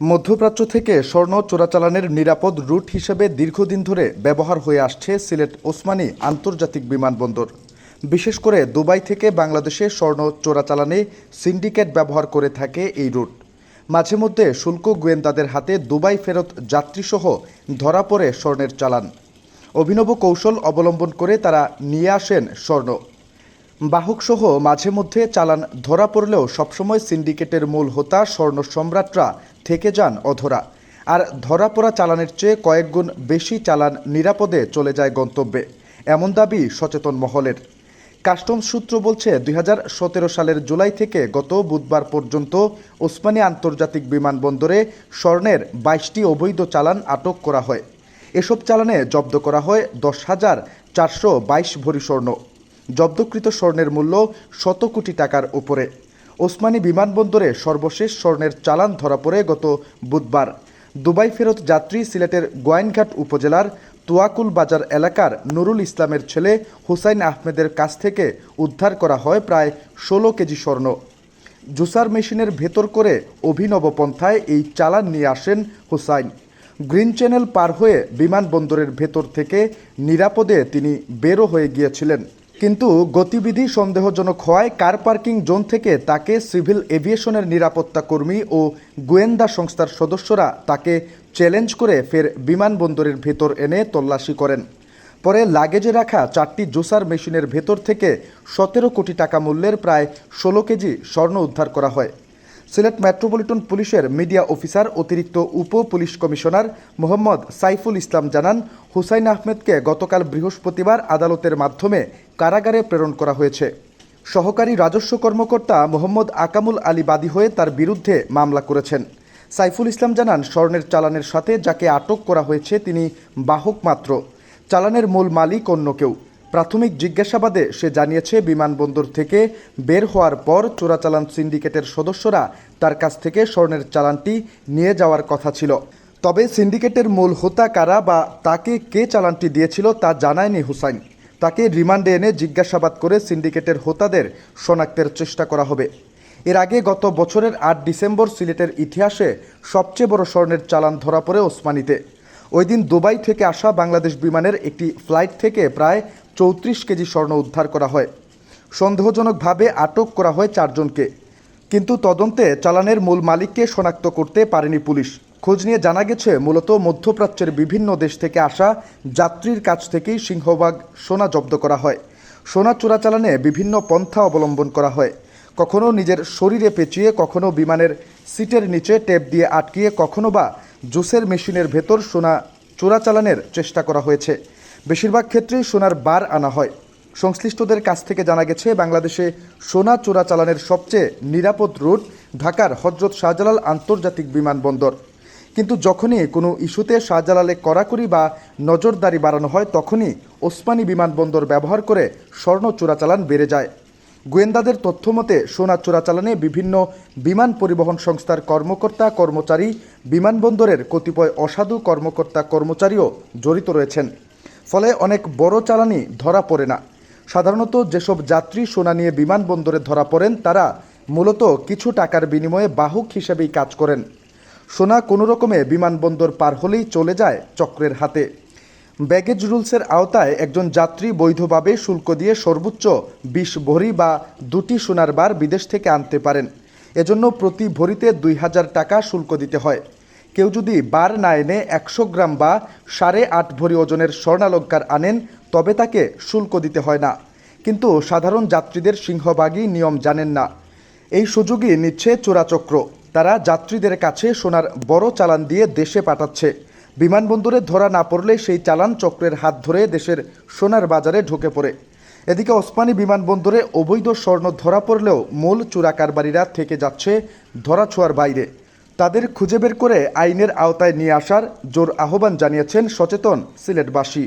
মধ্যপ্রাচ্য থেকে স্বর্ণ চোরাচালানের নিরাপদ রুট হিসেবে দীর্ঘদিন ধরে ব্যবহার হয়ে আসছে সিলেট ওসমানী আন্তর্জাতিক বিমানবন্দর। বিশেষ করে দুবাই থেকে বাংলাদেশে স্বর্ণ চোরাচালানে সিন্ডিকেট ব্যবহার করে থাকে এই রুট। মাঝে মধ্যে শুল্ক গোয়েন্দাদের হাতে দুবাই ফেরত যাত্রীসহ ধরা পড়ে স্বর্ণের চালান। অভিনব কৌশল অবলম্বন করে তারা নিয়ে আসেন স্বর্ণ। বাহকসহ মাঝে মধ্যে চালান ধরা পড়লেও সবসময় সিন্ডিকেটের মূল হোতা স্বর্ণ সম্রাটরা থেকে যান অধরা। আর ধরা পড়া চালানের চেয়ে কয়েকগুণ বেশি চালান নিরাপদে চলে যায় গন্তব্যে। এমন দাবি সচেতন মহলের। কাস্টমস সূত্র বলছে, দুই হাজার সতেরো সালের জুলাই থেকে গত বুধবার পর্যন্ত ওসমানী আন্তর্জাতিক বিমানবন্দরে স্বর্ণের বাইশটি অবৈধ চালান আটক করা হয়। এসব চালানে জব্দ করা হয় দশ হাজার চারশো বাইশ ভরি স্বর্ণ। জব্দকৃত স্বর্ণের মূল্য শত কোটি টাকার উপরে। ওসমানী বিমানবন্দরে সর্বশেষ স্বর্ণের চালান ধরা পড়ে গত বুধবার। দুবাই ফেরত যাত্রী সিলেটের গোয়াইনঘাট উপজেলার তুয়াকুল বাজার এলাকার নুরুল ইসলামের ছেলে হুসাইন আহমেদের কাছ থেকে উদ্ধার করা হয় প্রায় ষোলো কেজি স্বর্ণ। জুসার মেশিনের ভেতর করে অভিনব পন্থায় এই চালান নিয়ে আসেন হুসাইন। গ্রিন চ্যানেল পার হয়ে বিমানবন্দরের ভেতর থেকে নিরাপদে তিনি বেরো হয়ে গিয়েছিলেন। কিন্তু গতিবিধি সন্দেহজনক হওয়ায় কার পার্কিং জোন থেকে তাকে সিভিল এভিয়েশনের নিরাপত্তা কর্মী ও গোয়েন্দা সংস্থার সদস্যরা তাকে চ্যালেঞ্জ করে ফের বিমানবন্দরের ভেতর এনে তল্লাশি করেন। পরে লাগেজে রাখা চারটি জুসার মেশিনের ভেতর থেকে সতেরো কোটি টাকা মূল্যের প্রায় ষোলো কেজি স্বর্ণ উদ্ধার করা হয়। সিলেট মেট্রোপলিটন পুলিশের মিডিয়া অফিসার, অতিরিক্ত উপ পুলিশ কমিশনার মোহাম্মদ সাইফুল ইসলাম জানান, হুসাইন আহমেদকে গতকাল বৃহস্পতিবার আদালতের মাধ্যমে কারাগারে প্রেরণ করা হয়েছে। সহকারী রাজস্ব কর্মকর্তা মোহাম্মদ আকামুল আলী বাদী হয়ে তার বিরুদ্ধে মামলা করেছেন। সাইফুল ইসলাম জানান, স্বর্ণের চালানের সাথে যাকে আটক করা হয়েছে তিনি বাহক মাত্র। চালানের মূল মালিক অন্য কেউ। প্রাথমিক জিজ্ঞাসাবাদে সে জানিয়েছে, বিমানবন্দর থেকে বের হওয়ার পর চোরাচালান সিন্ডিকেটের সদস্যরা তার কাছ থেকে স্বর্ণের চালানটি নিয়ে যাওয়ার কথা ছিল। তবে সিন্ডিকেটের মূল হোতা কারা বা তাকে কে চালানটি দিয়েছিল তা জানায়নি হুসাইন। তাকে রিমান্ডে এনে জিজ্ঞাসাবাদ করে সিন্ডিকেটের হোতাদের শনাক্তের চেষ্টা করা হবে। এর আগে গত বছরের আট ডিসেম্বর সিলেটের ইতিহাসে সবচেয়ে বড় স্বর্ণের চালান ধরা পড়ে ওসমানিতে। ওই দিন দুবাই থেকে আসা বাংলাদেশ বিমানের একটি ফ্লাইট থেকে প্রায় চৌত্রিশ কেজি স্বর্ণ উদ্ধার করা হয়। সন্দেহজনকভাবে আটক করা হয় চারজনকে। কিন্তু তদন্তে চালানের মূল মালিককে শনাক্ত করতে পারেনি পুলিশ। খোঁজ নিয়ে জানা গেছে, মূলত মধ্যপ্রাচ্যের বিভিন্ন দেশ থেকে আসা যাত্রীর কাছ থেকেই সিংহভাগ সোনা জব্দ করা হয়। সোনা চোরাচালানে বিভিন্ন পন্থা অবলম্বন করা হয়। কখনো নিজের শরীরে পেঁচিয়ে, কখনো বিমানের সিটের নিচে টেপ দিয়ে আটকিয়ে, কখনো বা জুসের মেশিনের ভেতর সোনা চোরাচালানের চেষ্টা করা হয়েছে। বেশিরভাগ ক্ষেত্রেই সোনার বার আনা হয়। সংশ্লিষ্টদের কাছ থেকে জানা গেছে, বাংলাদেশে সোনা চোরাচালানের সবচেয়ে নিরাপদ রুট ঢাকার হজরত শাহজালাল আন্তর্জাতিক বিমানবন্দর। কিন্তু যখনই কোনো ইস্যুতে শাহজালালে কড়াকড়ি বা নজরদারি বাড়ানো হয়, তখনই ওসমানী বিমানবন্দর ব্যবহার করে স্বর্ণ চোরাচালান বেড়ে যায়। গোয়েন্দাদের তথ্যমতে সোনা চোরাচালানে বিভিন্ন বিমান পরিবহন সংস্থার কর্মকর্তা, কর্মচারী বিমানবন্দরের কতিপয় অসাধু কর্মকর্তা কর্মচারীও জড়িত রয়েছেন। ফলে অনেক বড় চালানি ধরা পড়ে না। সাধারণত যেসব যাত্রী সোনা নিয়ে বিমানবন্দরে ধরা পড়েন, তারা মূলত কিছু টাকার বিনিময়ে বাহক হিসেবেই কাজ করেন। সোনা কোনো রকমে বিমানবন্দর পার হলেই চলে যায় চক্রের হাতে। ব্যাগেজ রুলসের আওতায় একজন যাত্রী বৈধভাবে শুল্ক দিয়ে সর্বোচ্চ বিশ ভরি বা দুটি সোনার বার বিদেশ থেকে আনতে পারেন। এজন্য প্রতি ভরিতে দুই হাজার টাকা শুল্ক দিতে হয়। কেউ যদি বার না এনে একশো গ্রাম বা সাড়ে আট ভরি ওজনের স্বর্ণালঙ্কার আনেন, তবে তাকে শুল্ক দিতে হয় না। কিন্তু সাধারণ যাত্রীদের সিংহভাগই নিয়ম জানেন না। এই সুযোগই নিচ্ছে চোরাচক্র। তারা যাত্রীদের কাছে সোনার বড় চালান দিয়ে দেশে পাঠাচ্ছে। বিমানবন্দরে ধরা না পড়লে সেই চালান চক্রের হাত ধরে দেশের সোনার বাজারে ঢুকে পড়ে। এদিকে ওসমানী বিমানবন্দরে অবৈধ স্বর্ণ ধরা পড়লেও মূল চোরা কারবারিরা থেকে যাচ্ছে ধরাছোঁয়ার বাইরে। তাদের খুঁজে বের করে আইনের আওতায় নিয়ে আসার জোর আহ্বান জানিয়েছেন সচেতন সিলেটবাসী।